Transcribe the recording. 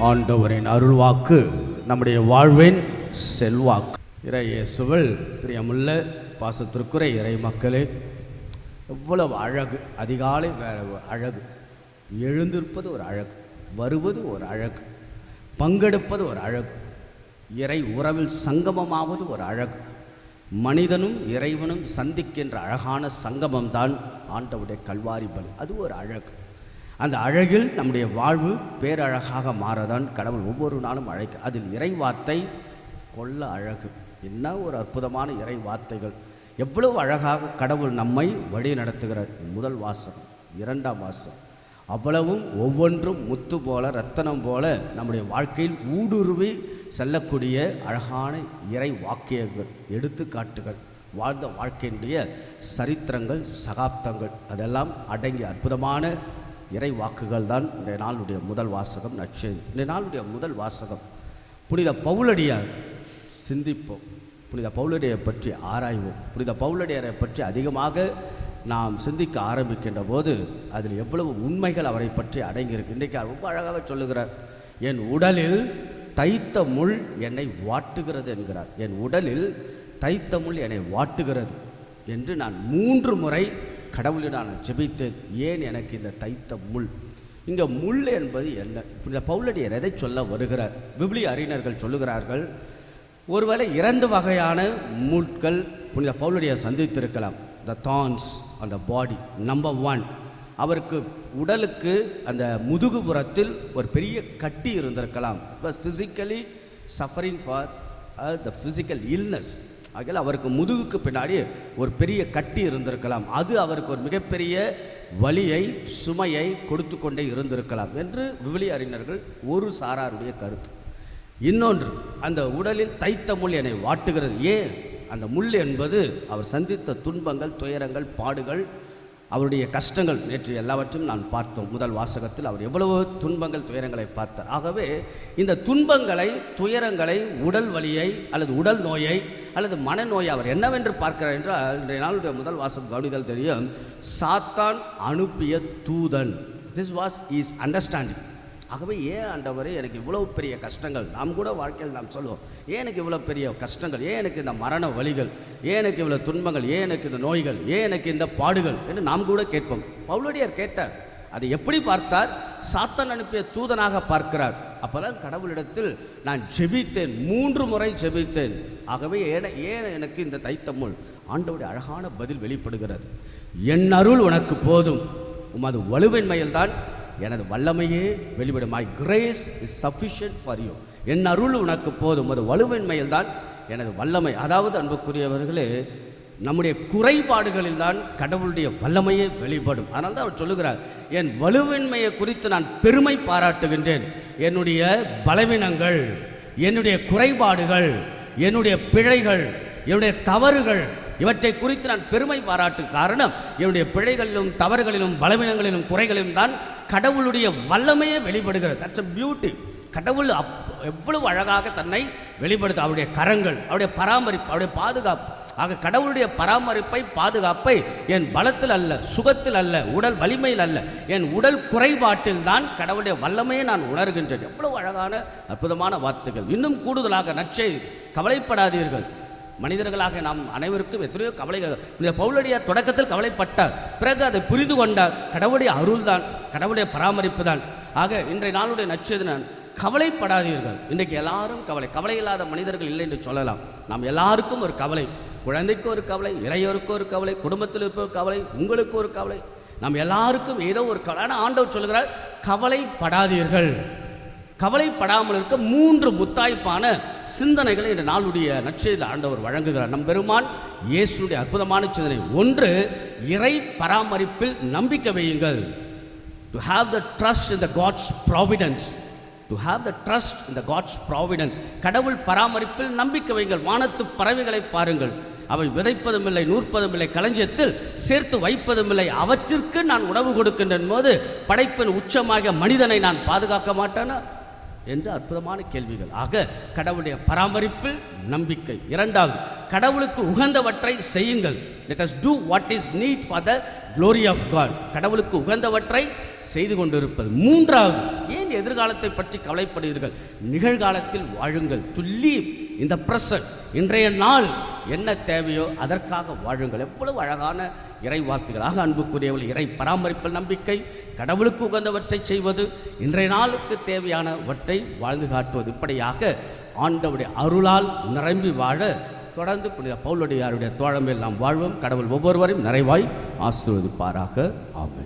ஆண்டவரின் அருள்வாக்கு நம்முடைய வாழ்வின் செல்வாக்கு. இறையேசுவல் பிரியமுள்ள பாசத்திற்குறை இறை மக்களே எவ்வளவு அழகு. அதிகாலை அழகு. எழுந்திருப்பது ஒரு அழகு. வருவது ஒரு அழகு. பங்கெடுப்பது ஒரு அழகு. இறை உறவில் சங்கமமாவது ஒரு அழகு. மனிதனும் இறைவனும் சந்திக்கின்ற அழகான சங்கமம்தான் ஆண்டவுடைய கல்வாரி பலி. அது ஒரு அழகு. அந்த அழகில் நம்முடைய வாழ்வு பேரழகாக மாறதான் கடவுள் ஒவ்வொரு நாளும் அழைக்க அதில் இறை வார்த்தை கொள்ள அழகு. என்ன ஒரு அற்புதமான இறை வார்த்தைகள் எவ்வளவு அழகாக கடவுள் நம்மை வழி நடத்துகிறார். முதல் வாசகம் இரண்டாம் வாசகம். அவ்வளவும் ஒவ்வொன்றும் முத்து போல ரத்தனம் போல நம்முடைய வாழ்க்கையில் ஊடுருவி செல்லக்கூடிய அழகான இறை வாக்கியங்கள் எடுத்துக்காட்டுகள். வாழ்ந்த வாழ்க்கையினுடைய சரித்திரங்கள் சகாப்தங்கள். அதெல்லாம் அடங்கிய அற்புதமான இறை வாக்குகள் தான் இன்றைய நாளுடைய முதல் வாசகம் நற்செய்தி இன்றைய நாளுடைய முதல் வாசகம் புனித பவுலடியார் சிந்திப்போம். புனித பவுலடியை பற்றி ஆராய்வோம். புனித பவுலடியாரை பற்றி அதிகமாக நாம் சிந்திக்க ஆரம்பிக்கின்ற போது அதில் எவ்வளவு உண்மைகள் அவரை பற்றி அடங்கியிருக்கு. இன்றைக்கு ரொம்ப அழகாக சொல்லுகிறார் என் உடலில் தைத்த முள் என்னை வாட்டுகிறது என்கிறார். என் உடலில் தைத்த முள் என்னை வாட்டுகிறது என்று நான் மூன்று முறை கடவுளிடம் நான் ஜெபித்தேன் ஏன் எனக்கு இந்த தைத்த முள்? இங்கே முள் என்பது என்ன? இந்த பவுலடியர் எதை சொல்ல வருகிறார்? விபிலிய அறிஞர்கள் சொல்லுகிறார்கள் ஒருவேளை இரண்டு வகையான முட்கள் புனித பவுலடியை சந்தித்திருக்கலாம். த தான்ஸ் அந்த பாடி நம்பர் ஒன் அவருக்கு உடலுக்கு அந்த முதுகுபுறத்தில் ஒரு பெரிய கட்டி இருந்திருக்கலாம். Was physically suffering for the physical illness ஆகையில் அவருக்கு முதுகுக்கு பின்னாடி ஒரு பெரிய கட்டி இருந்திருக்கலாம். அது அவருக்கு ஒரு மிகப்பெரிய வலியை சுமையை கொடுத்து கொண்டே இருந்திருக்கலாம் என்று விவிலிய அறிஞர்கள் ஒரு சாராருடைய கருத்து. இன்னொன்று அந்த உடலில் தைத்த முள் என்னை வாட்டுகிறது. ஏன்? அந்த முள் என்பது அவர் சந்தித்த துன்பங்கள் துயரங்கள் பாடுகள் அவருடைய கஷ்டங்கள் நேற்று எல்லாவற்றையும் நான் பார்த்தோம். முதல் வாசகத்தில் அவர் எவ்வளவோ துன்பங்கள் துயரங்களை பார்த்தார். ஆகவே இந்த துன்பங்களை துயரங்களை உடல் வலியை அல்லது உடல் நோயை அல்லது மனநோய் அவர் என்னவென்று பார்க்கிறார் என்றால் இன்றைய நாளுடைய முதல் வாசம் கவனிதல் தெரியும் சாத்தான் அனுப்பிய தூதன். திஸ் வாஸ் இஸ் அண்டர்ஸ்டாண்டிங் ஆகவே ஏன் ஆண்டவர் எனக்கு இவ்வளோ பெரிய கஷ்டங்கள்? நாம் கூட வாழ்க்கையில் நாம் சொல்லுவோம் ஏன் எனக்கு இவ்வளோ பெரிய கஷ்டங்கள்? ஏன் எனக்கு இந்த மரண வலிகள் ஏன் எனக்கு இவ்வளோ துன்பங்கள்? ஏன் எனக்கு இந்த நோய்கள்? ஏன் எனக்கு இந்த பாடுகள்? என்று நாம் கூட கேட்போம். பவுலடியார் கேட்டார் அதை எப்படி பார்த்தார்? சாத்தன் அனுப்பிய தூதனாக பார்க்கிறார். அப்போதான் கடவுளிடத்தில் நான் ஜெபித்தேன் மூன்று முறை ஜெபித்தேன். ஆகவே ஏன ஏன் எனக்கு இந்த தைத்தமுள்? ஆண்டவுடைய அழகான பதில் வெளிப்படுகிறது. என் அருள் உனக்கு போதும். உமது வலுவின்மையில்தான் எனது வல்லமையே வெளிவிடும் my grace is sufficient for you என் அருள் உனக்கு போதும். உமது வலுவின்மையில்தான் எனது வல்லமை. அதாவது அன்புக்குரியவர்களே நம்முடைய குறைபாடுகளில் தான் கடவுளுடைய வல்லமையே வெளிப்படும். அதனால் தான் அவர் சொல்லுகிறார் என் வலுவின்மையை குறித்து நான் பெருமை பாராட்டுகின்றேன். என்னுடைய பலவீனங்கள் என்னுடைய குறைபாடுகள் என்னுடைய பிழைகள் என்னுடைய தவறுகள் இவற்றை குறித்து நான் பெருமை பாராட்டு காரணம் என்னுடைய பிழைகளிலும் தவறுகளிலும் பலவீனங்களிலும் குறைகளிலும் தான் கடவுளுடைய வல்லமையே வெளிப்படுகிறது. தட்ஸ் அ பியூட்டி கடவுள் அப் எவ்வளவு அழகாக தன்னை வெளிப்படுத்த அவருடைய கரங்கள் அவருடைய பராமரிப்பு அவருடைய பாதுகாப்பு ஆக கடவுளுடைய பராமரிப்பை பாதுகாப்பை என் பலத்தில் அல்ல சுகத்தில் அல்ல உடல் வலிமையில் அல்ல என் உடல் குறைபாட்டில் தான் கடவுளுடைய வல்லமையை நான் உணர்கின்றேன். எவ்வளவு அழகான அற்புதமான வார்த்தைகள். இன்னும் கூடுதலாக நச்சை கவலைப்படாதீர்கள். மனிதர்களாக நாம் அனைவருக்கும் எத்தனையோ கவலைகள். இந்த பவுலடியார் தொடக்கத்தில் கவலைப்பட்டார். பிறகு அதை புரிந்து கொண்டார். கடவுளுடைய அருள்தான் கடவுளுடைய பராமரிப்பு தான். ஆக இன்றைய நாளுடைய நச்சது நான்? கவலைப்படாதீர்கள். இன்றைக்கு எல்லாரும் கவலை. கவலை இல்லாத மனிதர்கள் இல்லை என்று சொல்லலாம். நாம் எல்லாருக்கும் ஒரு கவலை. குழந்தைக்கு ஒரு கவலை இளையோருக்கு ஒரு கவலை குடும்பத்தில் இருக்க ஒரு கவலை உங்களுக்கு ஒரு கவலை. நம்ம எல்லாருக்கும் ஏதோ ஒரு கவலை ஆண்டவர் சொல்லுகிறார் கவலைப்படாதீர்கள். கவலைப்படாமல் இருக்க மூன்று முத்தாய்ப்பான சிந்தனைகளை இந்த நாளுடைய நற்செய்தியில் ஆண்டவர் வழங்குகிறார். நம் பெருமான் இயேசுடைய அற்புதமான சிந்தனை. ஒன்று இறை பராமரிப்பில் நம்பிக்கை வையுங்கள். To have the trust in the God's providence to have the trust in the God's providence கடவுள் பராமரிப்பில் நம்பிக்கை வையுங்கள். வானத்து பறவைகளை பாருங்கள். அவை விதைப்பதும் இல்லை நூற்பதும் இல்லை களஞ்சியத்தில் சேர்த்து வைப்பதும் இல்லை அவற்றிற்கு நான் உணவு கொடுக்கின்றன் போது படைப்பின் உச்சமாக மனிதனை நான் பாதுகாக்க மாட்டேனா? என்று அற்புதமான கேள்விகள். ஆக கடவுளுடைய பராமரிப்பில் நம்பிக்கை. இரண்டாவது கடவுளுக்கு உகந்தவற்றை செய்யுங்கள். Let us do what is need for the glory of God கடவுளுக்கு உகந்தவற்றை செய்து கொண்டிருப்பது. மூன்றாவது ஏன் எதிர்காலத்தை பற்றி கவலைப்படுகிறீர்கள்? நிகழ்காலத்தில் வாழுங்கள். டு லீவ் இந்த present இன்றைய நாள் என்ன தேவையோ அதற்காக வாழுங்கள். எவ்வளவு அழகான இறை வார்த்தைகளாக அன்புக்குரியவள் இறை பராமரிப்பில் நம்பிக்கை கடவுளுக்கு உகந்தவற்றை செய்வது இன்றைய நாளுக்கு தேவையானவற்றை வாழ்ந்து காட்டுவது. இப்படியாக ஆண்டவுடைய அருளால் நிரம்பி வாழ தொடர்ந்து புனித பவுலுடையாருடைய தோழமையில் நாம் வாழ்வோம். கடவுள் ஒவ்வொருவரையும் நிறைவாய் ஆசிர்வதிப்பாராக. ஆமை